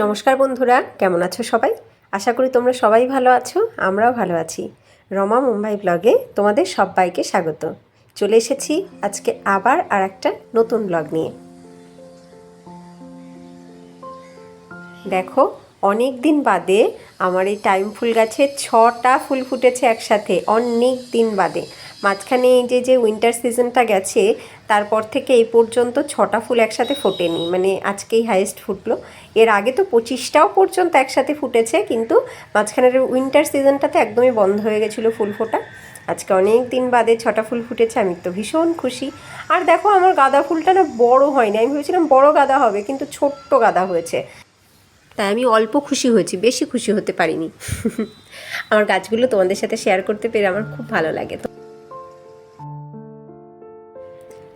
নমস্কার বন্ধুরা, কেমন আছো সবাই? আশা করি তোমরা সবাই ভালো আছো, আমরাও ভালো আছি। রমা মুম্বাই ব্লগে তোমাদের সবাইকে স্বাগত। চলে এসেছি আজকে আবার আর একটা নতুন ব্লগ নিয়ে। দেখো অনেক দিন বাদে আমার এই টাইম ফুল গাছে ছটা ফুল ফুটেছে একসাথে অনেক দিন বাদে। মাঝখানে এই যে যে উইন্টার সিজনটা গেছে, তারপর থেকে এই পর্যন্ত ছটা ফুল একসাথে ফোটেনি। মানে আজকেই হাইয়েস্ট ফুটলো। এর আগে তো পঁচিশটাও পর্যন্ত একসাথে ফুটেছে, কিন্তু মাঝখানের উইন্টার সিজনটাতে একদমই বন্ধ হয়ে গেছিল ফুল ফোটা। আজকে অনেক দিন বাদে ছটা ফুল ফুটেছে, আমি তো ভীষণ খুশি। আর দেখো, আমার গাঁদা ফুলটা না বড় হয়নি। আমি ভেবেছিলাম বড় গাঁদা হবে, কিন্তু ছোট্ট গাঁদা হয়েছে। তাই আমি অল্প খুশি হয়েছি, বেশি খুশি হতে পারিনি। আমার গাছগুলো তোমাদের সাথে শেয়ার করতে পেরে আমার খুব ভালো লাগে। তো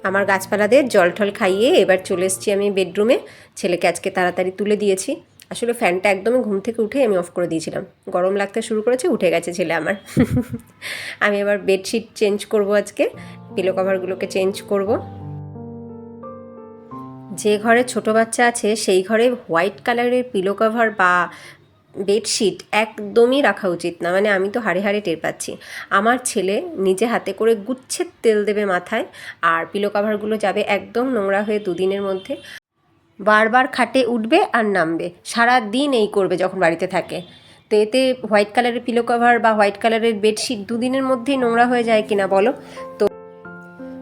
আমার গাছপালাদের জল টল খাইয়ে এবার চলে এসেছি আমি বেডরুমে। ছেলেকে আজকে তাড়াতাড়ি তুলে দিয়েছি। আসলে ফ্যানটা একদমই ঘুম থেকে উঠে আমি অফ করে দিয়েছিলাম। গরম লাগতে শুরু করেছে, উঠে গেছে ছেলে আমার। আমি এবার বেডশিট চেঞ্জ করব আজকে পিলো কভারগুলোকে চেঞ্জ করব। যে ঘরে ছোট বাচ্চা আছে, সেই ঘরে হোয়াইট কালারের পিলো কভার বা বেডশিট একদমই রাখা উচিত না। মানে আমি তো হাড়ে হাড়ে টের পাচ্ছি। আমার ছেলে নিজে হাতে করে গুচ্ছের তেল দেবে মাথায় আর পিলো কভারগুলো যাবে একদম নোংরা হয়ে দুদিনের মধ্যে। বারবার খাটে উঠবে আর নামবে। সারা দিন এই করবে যখন বাড়িতে থাকে। তো এতে হোয়াইট কালারের পিলো কভার বা হোয়াইট কালারের বেডশিট দুদিনের মধ্যেই নোংরা হয়ে যায় কিনা বলো? তো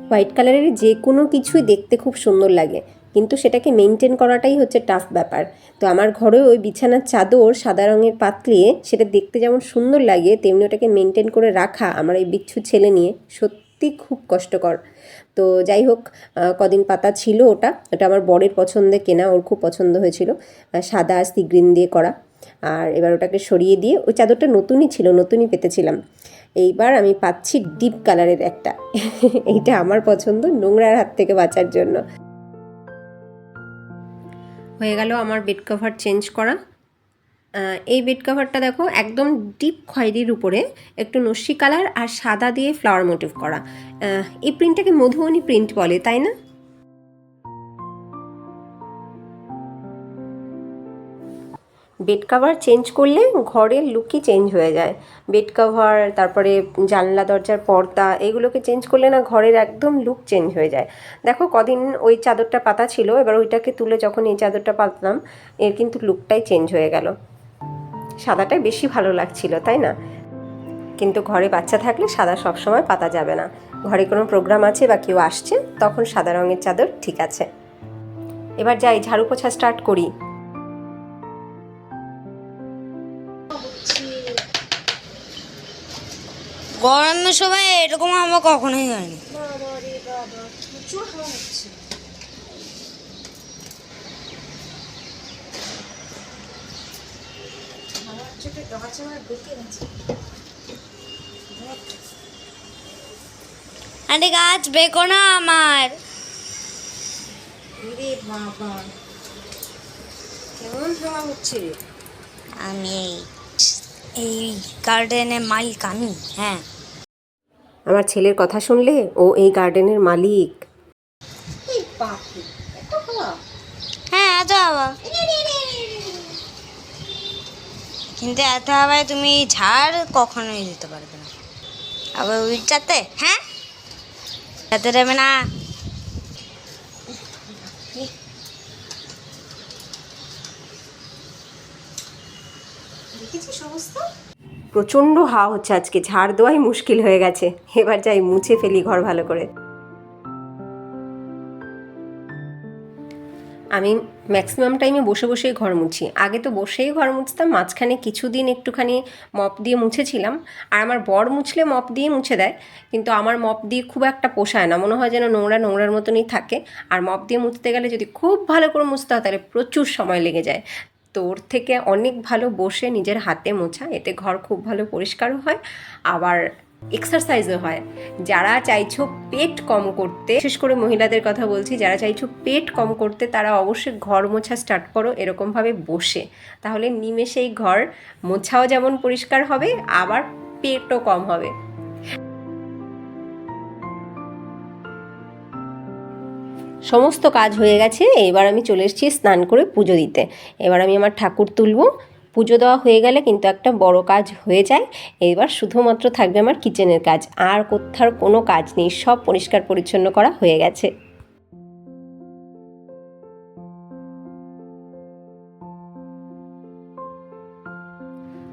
হোয়াইট কালারের যে কোনো কিছুই দেখতে খুব সুন্দর লাগে। কিন্তু সেটাকে মেনটেন করাটাই হচ্ছে টাফ ব্যাপার। তো আমার ঘরেও ওই বিছানার চাদর, সাদা রঙের পাতলিয়ে সেটা দেখতে যেমন সুন্দর লাগে, তেমনি ওটাকে মেনটেন করে রাখা আমার এই বিচ্ছু ছেলে নিয়ে সত্যি খুব কষ্টকর। তো যাই হোক কদিন পাতা ছিল ওটা ওটা আমার বরের পছন্দে কেনা, ওর খুব পছন্দ হয়েছিল সাদা আর সি গ্রিন দিয়ে করা। আর এবার ওটাকে সরিয়ে দিয়ে, ওই চাদরটা নতুনই ছিল, নতুনই পেতেছিলাম। এইবার আমি পাচ্ছি ডিপ কালারের একটা। এইটা আমার পছন্দ নোংরার হাত থেকে বাঁচার জন্য। হয়ে গেল আমার বেড কভার চেঞ্জ করা। এই বেড কভারটা দেখো একদম ডিপ খয়েরির উপরে, একটু নস্যি কালার আর সাদা দিয়ে ফ্লাওয়ার মোটিভ করা। এই প্রিন্টটাকে মধুবনী প্রিন্ট বলে, তাই না? বেড কাভার চেঞ্জ করলে ঘরের লুকই চেঞ্জ হয়ে যায়। বেড কাভার তারপরে জানলা, দরজার পর্দা, এগুলোকে চেঞ্জ করলে না ঘরের একদম লুক চেঞ্জ হয়ে যায়। দেখো কদিন ওই চাদরটা পাতা ছিল, এবার ওইটাকে তুলে যখন এই চাদরটা পাতলাম, এর কিন্তু লুকটাই চেঞ্জ হয়ে গেল। সাদাটাই বেশি ভালো লাগছিল, তাই না? কিন্তু ঘরে বাচ্চা থাকলে সাদা সবসময় পাতা যাবে না। ঘরে কোনো প্রোগ্রাম আছে বা কেউ আসছে, তখন সাদা রঙের চাদর ঠিক আছে। এবার যাই ঝাড়ু পোছা স্টার্ট করি। গরমের সময় এরকম আমরা কখনোই হয়নি আরে গাছ বেকো না আমার। কেমন হচ্ছে? আমি এই এই গার্ডেনের মালিক আমি হ্যাঁ। আমার ছেলের কথা শুনলে ও এই গার্ডেনের মালিক। হ্যাঁ এত হাওয়া কিন্তু এত হাওয়ায় তুমি ঝাড় কখনোই দিতে পারবে না। আবার উইটাতে হ্যাঁ? যাতে দেবে না। প্রচণ্ড হাওয়া হচ্ছে আজকে। ঝাড় দেওয়াই মুশকিল হয়ে গেছে। এবার যাই মুছে ফেলি ঘর ভালো করে। আমি ম্যাক্সিমাম টাইমে বসে বসেই ঘর মুছি। আগে তো বসেই ঘর মুছতাম, মাঝখানে কিছুদিন একটুখানি মপ দিয়ে মুছেছিলাম। আর আমার বর মুছলে মপ দিয়ে মুছে দেয়। কিন্তু আমার মপ দিয়ে খুব একটা পোষায় না। মনে হয় যেন নোংরা নোংরার মতনই থাকে। আর মপ দিয়ে মুছতে গেলে যদি খুব ভালো করে মুছতে হয়, তাহলে প্রচুর সময় লেগে যায়। তো ওর থেকে অনেক ভালো বসে নিজের হাতে মোছা, এতে ঘর খুব ভালো পরিষ্কারও হয়, আবার এক্সারসাইজও হয়। যারা চাইছো পেট কম করতে, বিশেষ করে মহিলাদের কথা বলছি, যারা চাইছো পেট কম করতে, তারা অবশ্যই ঘর মোছা স্টার্ট করো, এরকমভাবে বসে। তাহলে নিমেষেই ঘর মোছাও যেমন পরিষ্কার হবে, আবার পেটও কম হবে। সমস্ত কাজ হয়ে গেছে, এবার আমি চলে এসেছি স্নান করে পুজো দিতে। এবার আমি আমার ঠাকুর তুলব। পুজো দেওয়া হয়ে গেলে কিন্তু একটা বড় কাজ হয়ে যায়, এবার শুধুমাত্র থাকবে আমার কিচেনের কাজ। আর কোথার কোনো কাজ নেই, সব পরিষ্কার পরিচ্ছন্ন করা হয়ে গেছে।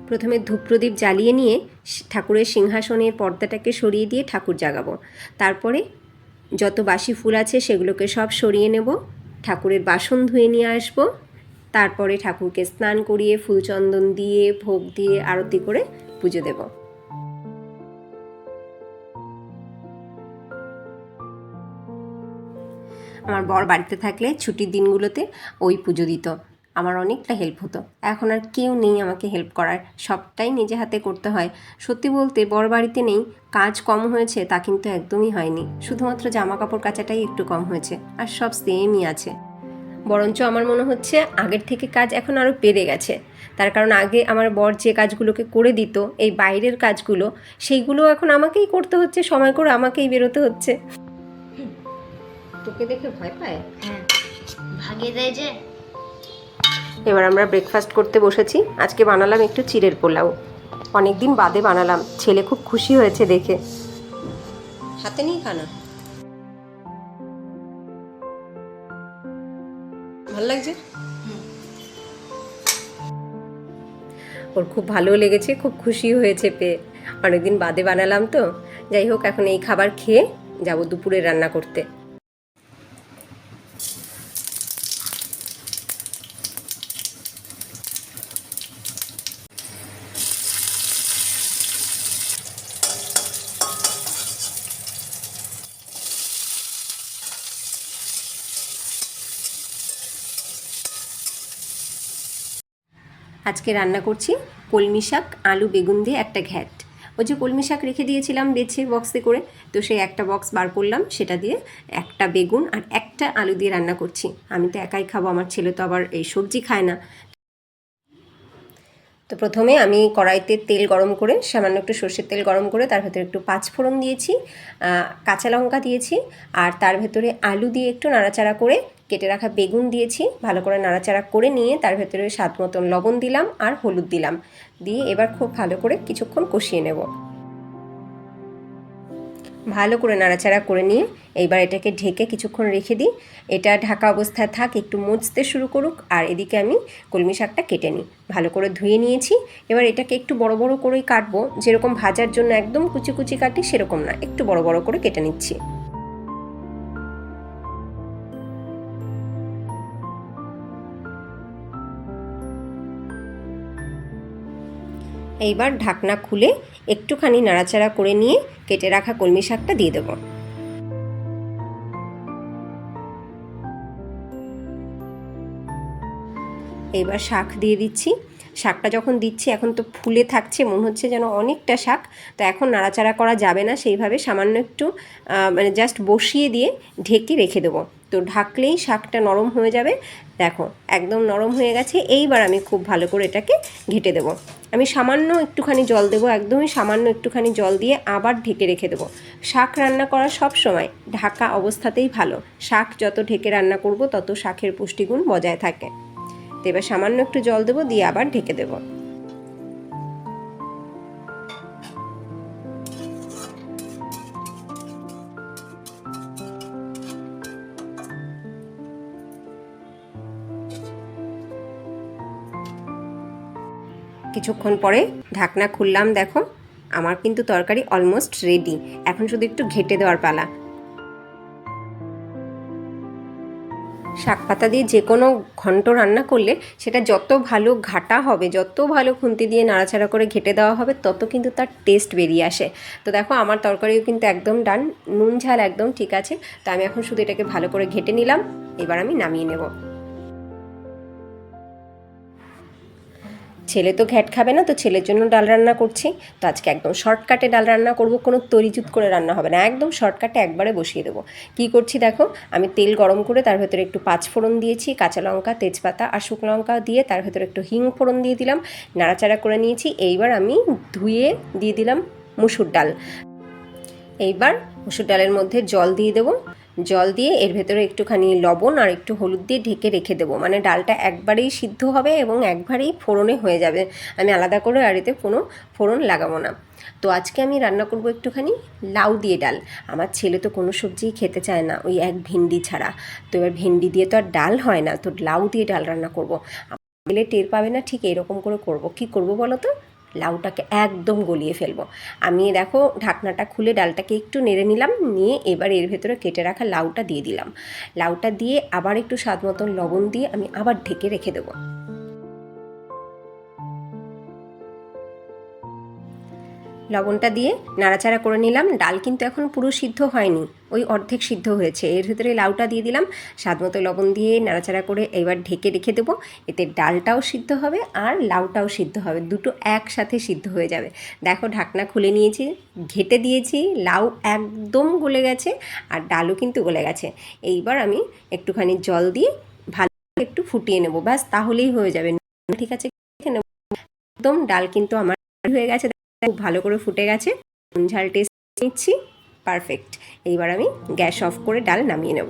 প্রথমে ধূপ প্রদীপ জ্বালিয়ে নিয়ে ঠাকুরের সিংহাসনের পর্দাটাকে সরিয়ে দিয়ে ঠাকুর জাগাবো। তারপরে যত বাসি ফুল আছে সেগুলোকে সব সরিয়ে নেব। ঠাকুরের বাসন ধুয়ে নিয়ে আসব। তারপরে ঠাকুরকে স্নান করিয়ে ফুলচন্দন দিয়ে, ভোগ দিয়ে আরতি করে পুজো দেব। আমার বর বাড়িতে থাকলে ছুটির দিনগুলোতে ওই পুজো দিত। আমার অনেকটা হেল্প হতো। এখন আর কেউ নেই আমাকে হেল্প করার। সবটাই নিজে হাতে করতে হয়। সত্যি বলতে বর বাড়িতে নেই। কাজ কম হয়েছে তা কিন্তু একদমই হয়নি। শুধুমাত্র জামা কাপড় কাচাটাই একটু কম হয়েছে। আর সব সেমই আছে। বরঞ্চ আমার মনে হচ্ছে আগের থেকে কাজ এখন আরও বেড়ে গেছে। তার কারণ আগে আমার বর যে কাজগুলোকে করে দিত এই বাইরের কাজগুলো সেইগুলো এখন আমাকেই করতে হচ্ছে। সময় করে আমাকেই বেরোতে হচ্ছে। তোকে দেখে ভয় পায়? হ্যাঁ। ভাগিয়ে দেয় যে এবার আমরা ব্রেকফাস্ট করতে বসেছি। আজকে বানালাম একটু চিড়ের পোলাও। অনেক দিন বাদে বানালাম। ছেলে খুব খুশি হয়েছে দেখে। হাতে নিয়ে খানা ভালো লাগছে? ওর খুব ভালো লেগেছে, খুব খুশি হয়েছে পেয়ে অনেকদিন বাদে বানালাম তো। যাই হোক, এখন এই খাবার খেয়ে যাব দুপুরে রান্না করতে। আজকে রান্না করছি কলমি শাক, আলু, বেগুন দিয়ে একটা ঘ্যাট। ওই যে কলমি শাক রেখে দিয়েছিলাম বেছে বক্সে করে, তো সেই একটা বক্স বার করলাম, সেটা দিয়ে একটা বেগুন আর একটা আলু দিয়ে রান্না করছি। আমি তো একাই খাব, আমার ছেলে তো আবার এই সবজি খায় না। তো প্রথমে আমি কড়াইতে তেল গরম করে, সামান্য একটু সর্ষের তেল গরম করে, তার ভেতরে একটু পাঁচ ফোড়ন দিয়েছি কাঁচা লঙ্কা দিয়েছি, আর তার ভেতরে আলু দিয়ে একটু নাড়াচাড়া করে কেটে রাখা বেগুন দিয়েছি, ভালো করে নাড়াচাড়া করে নিয়ে তার ভেতরে স্বাদ মতন লবণ দিলাম আর হলুদ দিলাম। দিয়ে এবার খুব ভালো করে কিছুক্ষণ কষিয়ে নেব। ভালো করে নাড়াচাড়া করে নিয়ে এইবার এটাকে ঢেকে কিছুক্ষণ রেখে দিই। এটা ঢাকা অবস্থায় থাক, একটু মুছতে শুরু করুক আর এদিকে আমি কলমি শাকটা কেটে নিই। ভালো করে ধুয়ে নিয়েছি। এবার এটাকে একটু বড় বড় করেই কাটবো। যেরকম ভাজার জন্য একদম কুচি কুচি কাটি সেরকম না, একটু বড় বড় করে কেটে নিচ্ছি। এইবার ঢাকনা খুলে একটুখানি নাড়াচাড়া করে নিয়ে কেটে রাখা কলমি শাকটা দিয়ে দেবো। এবার শাক দিয়ে দিচ্ছি। শাকটা যখন দিচ্ছি, এখন তো ফুলে থাকছে, মনে হচ্ছে যেন অনেকটা শাক। তো এখন নাড়াচাড়া করা যাবে না, সেইভাবে সামান্য একটু মানে জাস্ট বসিয়ে দিয়ে ঢেকে রেখে দেবো। তো ঢাকলেই শাকটা নরম হয়ে যাবে। দেখো, একদম নরম হয়ে গেছে। এইবার আমি খুব ভালো করে এটাকে ঘেটে দেবো। আমি সামান্য একটুখানি জল দেবো, একদমই সামান্য একটুখানি জল দিয়ে আবার ঢেকে রেখে দেবো। শাক রান্না করা সব সময় ঢাকা অবস্থাতেই ভালো। শাক যত ঢেকে রান্না করব, তত শাকের পুষ্টিগুণ বজায় থাকে। তো এবার সামান্য একটু জল দেবো, দিয়ে আবার ঢেকে দেবো। কিছুক্ষণ পরে ঢাকনা খুললাম, দেখো, আমার কিন্তু তরকারি অলমোস্ট রেডি এখন শুধু একটু ঘেটে দেওয়ার পালা। শাক পাতা দিয়ে যে কোনো ঘন্ট রান্না করলে সেটা যত ভালো ঘাটা হবে, যত ভালো খুন্তি দিয়ে নাড়াচাড়া করে ঘেটে দেওয়া হবে, তত কিন্তু তার টেস্ট বেরিয়ে আসে। তো দেখো, আমার তরকারিও কিন্তু একদম ডান নুন ঝাল একদম ঠিক আছে। তো আমি এখন শুধু এটাকে ভালো করে ঘেটে নিলাম, এবার আমি নামিয়ে নেব। ছেলে তো ঘ্যাট খাবে না, তো ছেলের জন্য ডাল রান্না করছি। তো আজকে একদম শর্টকাটে ডাল রান্না করব, কোনো তরিজুত করে রান্না হবে না। একদম শর্টকাটে একবারে বসিয়ে দেবো। কী করছি দেখো, আমি তেল গরম করে তার ভেতরে একটু পাঁচ ফোড়ন দিয়েছি, কাঁচা লঙ্কা, তেজপাতা আর শুকনো লঙ্কা দিয়ে তার ভেতরে একটু হিং ফোড়ন দিয়ে দিলাম, নাড়াচাড়া করে নিয়েছি। এইবার আমি ধুয়ে দিয়ে দিলাম মুসুর ডাল। এইবার মুসুর ডালের মধ্যে জল দিয়ে দেবো। জল দিয়ে এর ভেতরে একটুখানি লবণ আর একটু হলুদ দিয়ে ঢেকে রেখে দেবো। মানে ডালটা একবারেই সিদ্ধ হবে এবং একবারেই ফোড়নে হয়ে যাবে। আমি আলাদা করে আর এতে কোনো ফোড়ন লাগাবো না। তো আজকে আমি রান্না করব একটুখানি লাউ দিয়ে ডাল। আমার ছেলে তো কোনো সবজিই খেতে চায় না, ওই এক ভেন্ডি ছাড়া। তো এবার ভেন্ডি দিয়ে তো আর ডাল হয় না, তো লাউ দিয়ে ডাল রান্না করব। গেলে টের পাবে না ঠিক এরকম করে করব। কি করব বলো তো? লাউটাকে একদম গলিয়ে ফেলব। আমি দেখো ঢাকনাটা খুলে ডালটাকে একটু নেড়ে নিলাম, নিয়ে এবার এর ভেতরে কেটে রাখা লাউটা দিয়ে দিলাম। লাউটা দিয়ে আবার একটু স্বাদ মতন লবণ দিয়ে আমি আবার ঢেকে রেখে দেবো। লবণটা দিয়ে নাড়াচাড়া করে নিলাম। ডাল কিন্তু এখন পুরো সিদ্ধ হয়নি। ওই অর্ধেক সিদ্ধ হয়েছে। এর ভিতরে লাউটা দিয়ে দিলাম। স্বাদ মতো লবণ দিয়ে নাড়াচাড়া করে এবার ঢেকে রেখে দেবো। এতে ডালটাও সিদ্ধ হবে আর লাউটাও সিদ্ধ হবে। দুটো একসাথে সিদ্ধ হয়ে যাবে। দেখো ঢাকনা খুলে নিয়েছি, ঘেটে দিয়েছি, লাউ একদম গলে গেছে আর ডালও কিন্তু গলে গেছে। এইবার আমি একটুখানি জল দিয়ে ভালো একটু ফুটিয়ে নেব। ব্যাস, তাহলেই হয়ে যাবে। ঠিক আছে। একদম ডাল কিন্তু আমার হয়ে গেছে। খুব ভালো করে ফুটে গেছে। ঝাল টেস্ট নিচ্ছি। পারফেক্ট এইবার আমি গ্যাস অফ করে ডাল নামিয়ে নেব।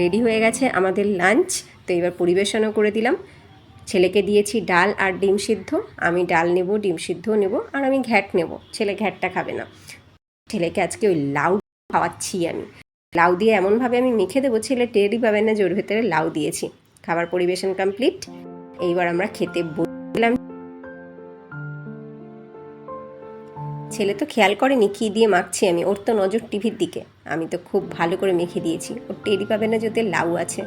রেডি হয়ে গেছে আমাদের লাঞ্চ তো এবার পরিবেশনও করে দিলাম। ছেলেকে দিয়েছি ডাল আর ডিম সিদ্ধ। আমি ডাল নেব, ডিম সিদ্ধ নেব আর আমি ঘ্যাট নেব। ছেলে ঘ্যাটটা খাবে না। ছেলেকে আজকে ওই লাউ খাওয়াচ্ছি আমি। লাউ দিয়ে এমনভাবে আমি মেখে দেবো, ছেলে টেরই পাবে না ওর ভেতরে লাউ দিয়েছি। খাবার পরিবেশন কমপ্লিট এইবার আমরা খেতে বললাম, ছেলে তো খেয়াল করেনি কী দিয়ে মাখছি আমি, ওর তো নজর টিভির দিকে। আমি তো খুব ভালো করে মেখে দিয়েছি, ওর টেরি পাবে না যদি লাউ আছে।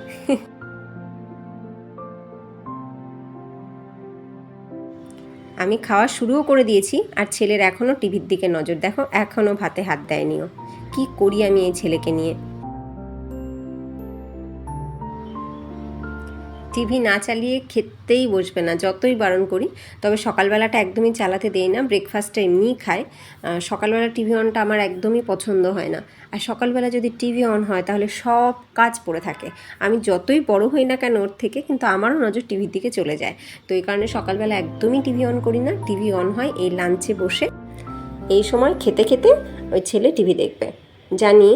আমি খাওয়া শুরুও করে দিয়েছি, আর ছেলের এখনও টিভির দিকে নজর। দেখো এখনও ভাতে হাত দেয়নিও। কি করি আমি এই ছেলেকে নিয়ে? টিভি না চালিয়ে খেতেই বসবে না, যতই বারণ করি। তবে সকালবেলাটা একদমই চালাতে দেই না ব্রেকফাস্টটা এমনিই খায় সকালবেলা টিভি অনটা আমার একদমই পছন্দ হয় না। আর সকালবেলা যদি টিভি অন হয়, তাহলে সব কাজ পড়ে থাকে। আমি যতই বড় হই না কেন ওর থেকে, কিন্তু আমারও নজর টিভির দিকে চলে যায়। তো এই কারণে সকালবেলা একদমই টিভি অন করি না। টিভি অন হয় এই লাঞ্চে বসে। এই সময় খেতে খেতে ওই ছেলে টিভি দেখবে। জানি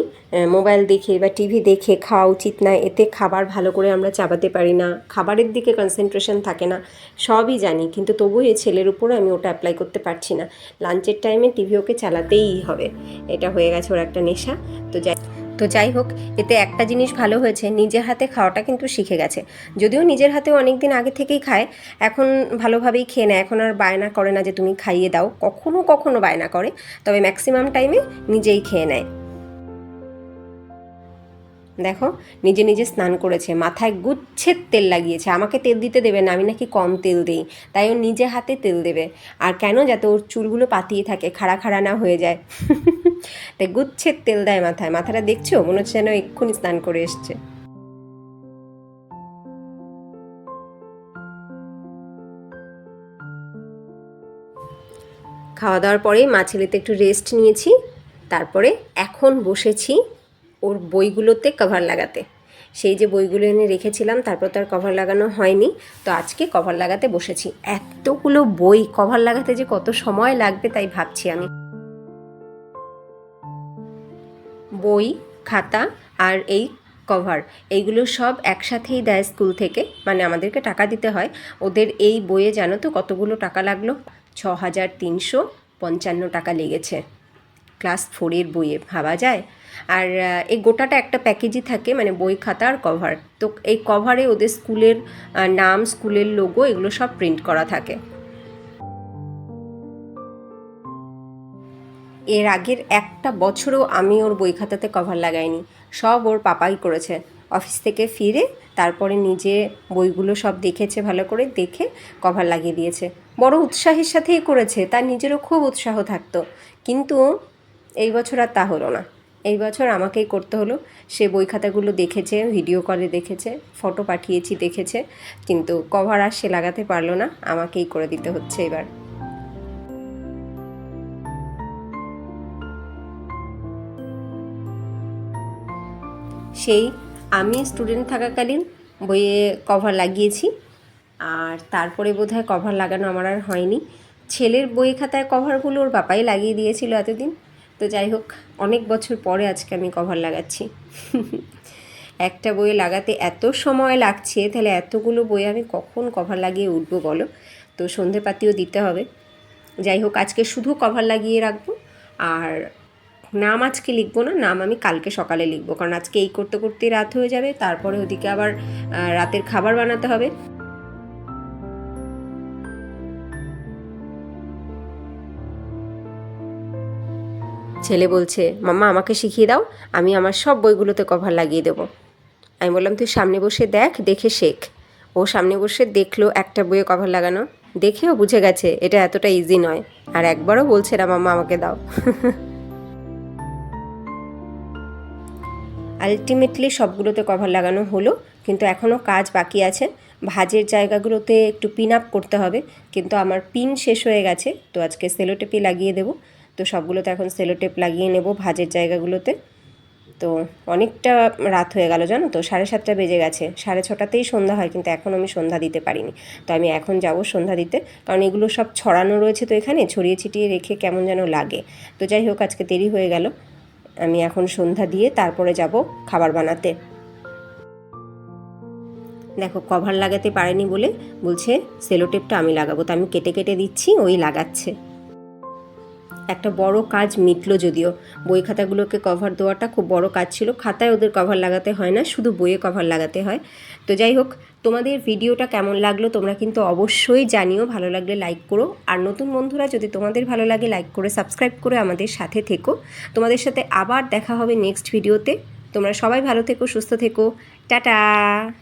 মোবাইল দেখে বা টিভি দেখে খাওয়া উচিত না, এতে খাবার ভালো করে আমরা চাবাতে পারি না, খাবারের দিকে কনসেন্ট্রেশন থাকে না, সবই জানি, কিন্তু তবুও এই ছেলের উপরে আমি ওটা অ্যাপ্লাই করতে পারছি না। লাঞ্চের টাইমে টিভি ওকে চালাতেই হবে, এটা হয়ে গেছে ওর একটা নেশা, তো যাই তো যাই হোক, এতে একটা জিনিস ভালো হয়েছে, নিজের হাতে খাওয়াটা কিন্তু শিখে গেছে, যদিও নিজের হাতে অনেক দিন আগে থেকেই খায়, এখন ভালোভাবেই খেয়ে নেয়, এখন আর বায়না করে না যে তুমি খাইয়ে দাও, কখনো কখনো বায়না করে, তবে ম্যাক্সিমাম টাইমে নিজেই খেয়ে নেয়। দেখো, নিজে নিজে স্নান করেছে, মাথায় গুচ্ছের তেল লাগিয়েছে। আমাকে তেল দিতে দেবে না, আমি নাকি কম তেল দিই, তাই ও নিজে হাতে তেল দেবে। আর কেন যাতে ওর চুলগুলো পাতিয়ে থাকে, খাড়া খাড়া না হয়ে যায়? তাই গুচ্ছের তেল দেয় মাথায়। মাথাটা দেখছ? মনে হচ্ছে যেন এক্ষুনি স্নান করে এসছে। খাওয়া দাওয়ার পরেই মা ছেলেতে একটু রেস্ট নিয়েছি, তারপরে এখন বসেছি। ওর বইগুলোতে কভার লাগাতে। সেই যে বইগুলো এনে রেখেছিলাম, তারপর তো আর কভার লাগানো হয়নি। তো আজকে কভার লাগাতে বসেছি। এতগুলো বই কভার লাগাতে যে কত সময় লাগবে তাই ভাবছি আমি। বই, খাতা আর এই কভার এইগুলো সব একসাথেই দেয় স্কুল থেকে। মানে আমাদেরকে টাকা দিতে হয়। ওদের এই বইয়ে জানো তো কতগুলো টাকা লাগল? ছ হাজার তিনশো পঞ্চান্ন টাকা লেগেছে। ক্লাস ফোরের বইয়ে, ভাবা যায়? আর এই গোটাটা একটা প্যাকেজই থাকে মানে বই, খাতা আর কভার তো এই কভারে ওদের স্কুলের নাম, স্কুলের লোগো এগুলো সব প্রিন্ট করা থাকে। এর আগের একটা বছরও আমি ওর বই খাতাতে কভার লাগাইনি। সব ওর পাপাই করেছে। অফিস থেকে ফিরে তারপরে নিজে বইগুলো সব দেখেছে, ভালো করে দেখে কভার লাগিয়ে দিয়েছে। বড় উৎসাহের সাথেই করেছে, তার নিজেরও খুব উৎসাহ থাকতো। কিন্তু এই বছর আর তা হলো না। এই বছর আমাকেই করতে হলো। সে বই খাতাগুলো দেখেছে ভিডিও কলে দেখেছে ফটো পাঠিয়েছি দেখেছে, কিন্তু কভার আর সে লাগাতে পারল না। আমাকেই করে দিতে হচ্ছে এবার। সেই আমি স্টুডেন্ট থাকাকালীন বইয়ে কভার লাগিয়েছি। আর তারপরে বোধহয় কভার লাগানো আমার আর হয়নি। ছেলের বই খাতায় কভারগুলো ওর বাপাই লাগিয়ে দিয়েছিল এতদিন। তো যাই হোক, অনেক বছর পরে আজকে আমি কভার লাগাচ্ছি। একটা বইয়ে লাগাতে এত সময় লাগছে, তাহলে এতগুলো বই আমি কখন কভার লাগিয়ে উঠবো বলো? তো সন্ধে পাতিও দিতে হবে। যাই হোক, আজকে শুধু কভার লাগিয়ে রাখব, আর নাম আজকে লিখব না, নাম আমি কালকে সকালে লিখব, কারণ আজকে এই করতে করতে রাত হয়ে যাবে, তারপরে ওদিকে আবার রাতের খাবার বানাতে হবে। বলছে, মাম্মা, আমাকে শিখিয়ে দাও, আমি আমার সব বইগুলোতে কভার লাগিয়ে দেবো। আমি বললাম, তুই সামনে বসে দেখ, দেখে শেখ। ও সামনে বসে দেখল একটা বইয়ে কভার লাগানো। দেখেও বুঝে গেছে, এটা এতটা ইজি নয়। আর একবারও বলছে না, মাম্মা, আমাকে দাও। আলটিমেটলি সবগুলোতে কভার লাগানো হলো, কিন্তু এখনও কাজ বাকি আছে। ভাজের জায়গাগুলোতে একটু পিন আপ করতে হবে, কিন্তু আমার পিন শেষ হয়ে গেছে, তো আজকে সেলোটেপি লাগিয়ে দেবো। তো সবগুলোতে এখন সেলোটেপ লাগিয়ে নেব ভাজের জায়গাগুলোতে। তো অনেকটা রাত হয়ে গেল জানো তো? সাড়ে সাতটা বেজে গেছে। সাড়ে ছটাতেই সন্ধ্যা হয়, কিন্তু এখন আমি সন্ধ্যা দিতে পারিনি। তো আমি এখন যাব সন্ধ্যা দিতে। কারণ এগুলো সব ছড়ানো রয়েছে তো এখানে, ছড়িয়ে ছিটিয়ে রেখে কেমন যেন লাগে। তো যাই হোক, আজকে দেরি হয়ে গেল। আমি এখন সন্ধ্যা দিয়ে তারপরে যাব খাবার বানাতে। দেখো, কভার লাগাতে পারেনি বলে বলছে, সেলোটেপটা আমি লাগাবো। তো আমি কেটে কেটে দিচ্ছি, ওই লাগাচ্ছে। একটা বড় কাজ মিটলো যদিও। বই খাতাগুলোকে কভার দেওয়াটা খুব বড় কাজ ছিল। খাতায় ওদের কভার লাগাতে হয় না, শুধু বইয়ে কভার লাগাতে হয়। তো যাই হোক, তোমাদের ভিডিওটা কেমন লাগল তোমরা কিন্তু অবশ্যই জানিও। ভালো লাগলে লাইক করো। আর নতুন বন্ধুরা যদি তোমাদের ভালো লাগে লাইক করে সাবস্ক্রাইব করে আমাদের সাথে থেকো। তোমাদের সাথে আবার দেখা হবে নেক্সট ভিডিওতে তোমরা সবাই ভালো থেকো, সুস্থ থেকো। টাটা!